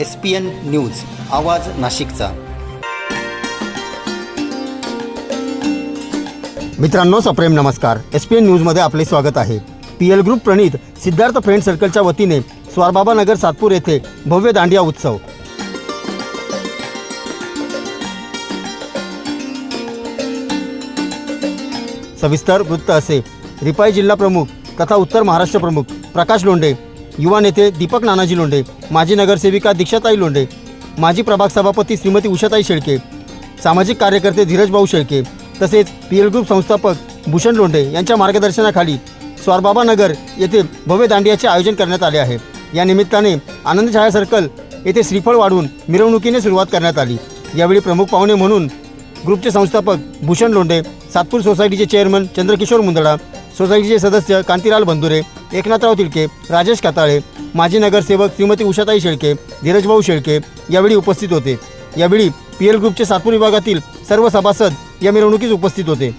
S P N news आवाज नाशिकचा. मित्रांनो सप्रेम नमस्कार. एस पी एन न्यूजमध्ये आपले स्वागत आहे. पी एल ग्रुप प्रणित सिद्धार्थ फ्रेंड सर्कलच्या वतीने स्वारबाबा नगर सातपूर येथे भव्य दांडिया उत्सव. सविस्तर वृत्त असे. रिपाई जिल्हा प्रमुख तथा उत्तर महाराष्ट्र प्रमुख प्रकाश लोंढे युवा नेते दीपक नानाजी लोंढे माजी नगरसेविका दीक्षाताई लोंढे माजी प्रभाग सभापती श्रीमती उषाताई शेळके सामाजिक कार्यकर्ते धीरजभाऊ शेळके तसेच पी एल ग्रुप संस्थापक भूषण लोंढे यांच्या मार्गदर्शनाखाली स्वारबाबा नगर येथे भव्य दांडियाचे आयोजन करण्यात आले आहे. या निमित्ताने आनंद छाया सर्कल येथे श्रीफळ वाढून मिरवणुकीने सुरुवात करण्यात आली. यावेळी प्रमुख पाहुणे म्हणून ग्रुपचे संस्थापक भूषण लोंढे सातपूर सोसायटीचे चेअरमन चंद्रकिशोर मुंदडा सोसायटीचे सदस्य कांतीलाल बंधुरे एकनाथराव तिळके राजेश काताळे माजी नगरसेवक श्रीमती उषाताई शेळके धीरजभाऊ शेळके यावेळी उपस्थित होते. यावेळी पी एल ग्रुपचे सातपूर विभागातील सर्व सभासद या मिरवणुकीस उपस्थित होते.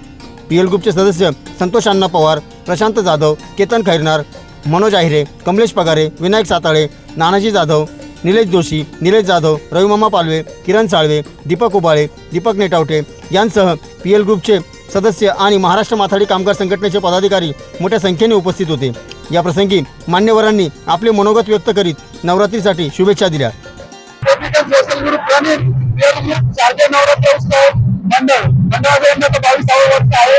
पी एल ग्रुपचे सदस्य संतोष अण्णा पवार प्रशांत जाधव केतन खैरनार मनोज आहिरे कमलेश पगारे विनायक साताळे नानाजी जाधव निलेश जोशी निलेश जाधव रविमामा पालवे किरण साळवे दीपक उबाळे दीपक नेटावटे यांसह पी एल ग्रुपचे सदस्य आणि महाराष्ट्र माथाडी कामगार संघटनेचे पदाधिकारी मोठ्या संख्येने उपस्थित होते. या प्रसंगी मान्यवरांनी आपले मनोगत व्यक्त करीत नवरात्रीसाठी शुभेच्छा दिल्या. नवरात्र उत्सव मंडळ यंदा बावीसावं वर्ष आहे.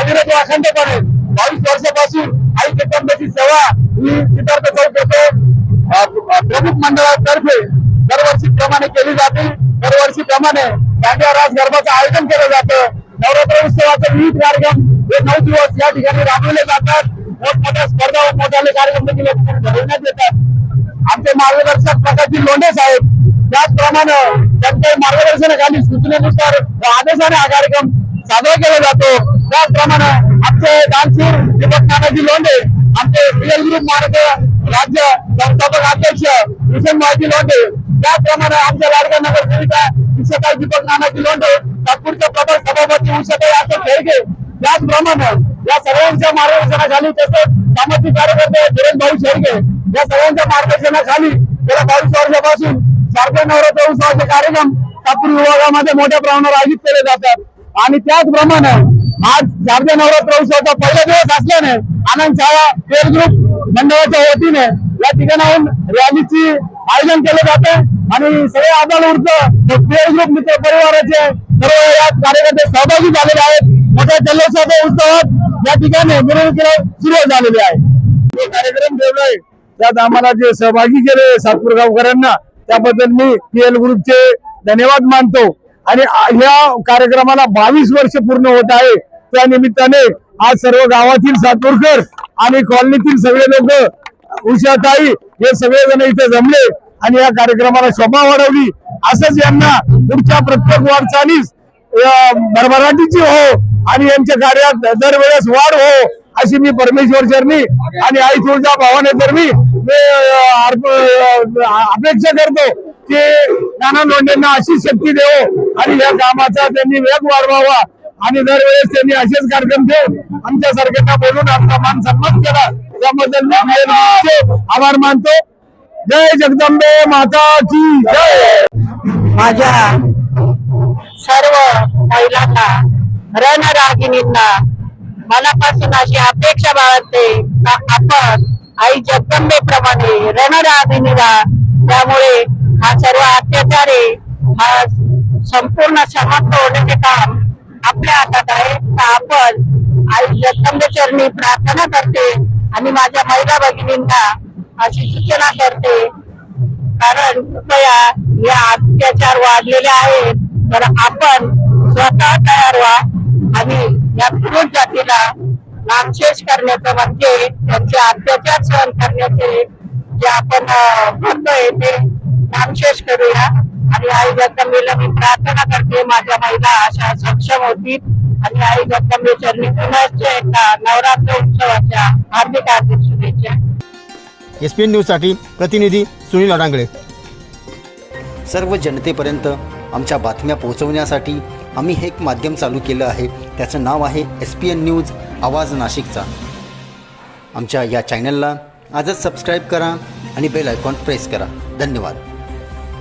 अविरत अखंडपणे बावीस वर्षापासून आई जगदंबेची सेवा ही सिद्धार्थ चौक येथे प्रमुख मंडळातर्फे दरवर्षी प्रमाणे केली जाते. दरवर्षी प्रमाणे दांडिया रास गरबाचं आयोजन केलं जातं. नवरात्र उत्सवाचे विविध कार्यक्रम हे नऊ दिवस या ठिकाणी राबवले जातात. मोठमोठ्या स्पर्धा व मोठ्याले कार्यक्रम देखील या ठिकाणी भरवण्यात येतात. आमचे मार्गदर्शक प्रकाशजी लोंढे साहेब त्याचप्रमाणे त्यांच्या मार्गदर्शनाखाली सूचनेनुसार व आदेशाने हा कार्यक्रम साजरा केला जातो. त्याचप्रमाणे आमचे दानशूर दीपक नानाजी लोंढे आमचे पीएल ग्रुप मार्ग राज्य संस्थापक अध्यक्ष भूषण माहिती लोंढे त्याप्रमाणे आमच्या लाडका नगर सेविका शिक्षकाई दीपक नानाजी लोंढे नागपूरचे प्रबळ सभापती उषाताई अशोक खेळगे त्याचप्रमाणे या सर्वांच्या मार्गदर्शनाखाली तसेच सामाजिक कार्यकर्ते धीरज भाऊ शेळगे या सर्वांच्या मार्गदर्शनाखाली गेल्या बावीस वर्षापासून शारदीय नवरात्र उत्सवाचे कार्यक्रम नागपूर विभागामध्ये मोठ्या प्रमाणावर आयोजित केले जातात. आणि त्याचप्रमाणे आज शारदीय नवरात्र उत्सवाचा पहिला दिवस असल्याने आनंद शाळा पेर ग्रुप मंडळाच्या वतीने या ठिकाणाहून रॅलीची आयोजन केलं जातं आणि सगळे आदाल ऊर्ज पेर ग्रुप मित्र परिवाराचे सर्व या कार्यकर्ते सहभागी झालेले आहेत. मोठ्या जल्लोषाच्या उत्सवात या ठिकाणी मिरवणुकीला सुरुवात झालेली आहे. जो कार्यक्रम ठेवलाय. त्यात आम्हाला जे सहभागी केले सातपूर गावकऱ्यांना त्याबद्दल मी पीएल ग्रुपचे धन्यवाद मानतो. आणि या कार्यक्रमाला बावीस वर्ष पूर्ण होत आहे. त्या निमित्ताने आज सर्व गावातील सातपूरकर आणि कॉलनीतील सगळे लोक उषाताई हे सगळे जण इथे जमले आणि या कार्यक्रमाला शोभा वाढवली. असंच यांना पुढच्या प्रत्येक वाटचालीस भरभराटीची हो आणि यांच्या कार्यात दरवेळेस वाढ हो अशी मी परमेश्वर चरणी आणि आई तुळजा भावाने तर मी अपेक्षा करतो की नाना लोंढेंना अशी शक्ती देवो आणि या कामाचा त्यांनी वेग वाढवावा. आणि दरवेळेस त्यांनी असेच कार्यक्रम ठेवून आमच्या सारख्यांना बोलून आमचा मान सन्मान केला. त्याबद्दल आभार मानतो. जय जगदंबे माता की जय. माझ्या सर्व महिलांना रणरागिणींना मनापासून अशी अपेक्षा बाळगते का आपण आई जगदंबेप्रमाणे रणरागिणीला त्यामुळे हा सर्व अत्याचारे हा संपूर्ण समाप्त होण्याचे काम आपल्या हातात आहे. तर आपण आई जगदंबे चरणी प्रार्थना करते. आणि माझ्या महिला भगिनींना अशी सूचना करते. कारण कृपया या अत्याचार वाढलेले आहेत. तर आपण स्वतः तयार व्हा आणि या पुरुष जातीला नामशेष करण्याचं म्हणजे त्यांचे अत्याचार सहन करण्याचे जे आपण करतोय म्हणतोय ते नामशेष करूया. आणि आई जगदंबेला मी प्रार्थना करते माझ्या महिला अशा सक्षम होतील. आणि आई जगदंबे चरणी एकदा नवरात्र उत्सवाच्या हार्दिक हार्दिक शुभेच्छा. एस पी एन न्यूजसाठी प्रतिनिधी सुनील अडांगळे. सर्व जनतेपर्यंत आमच्या बातम्या पोहोचवण्यासाठी आम्ही हे एक माध्यम चालू केलं आहे. त्याचं नाव आहे एस पी एन न्यूज आवाज नाशिकचा. आमच्या या चॅनलला आजच सबस्क्राईब करा आणि बेल आयकॉन प्रेस करा. धन्यवाद.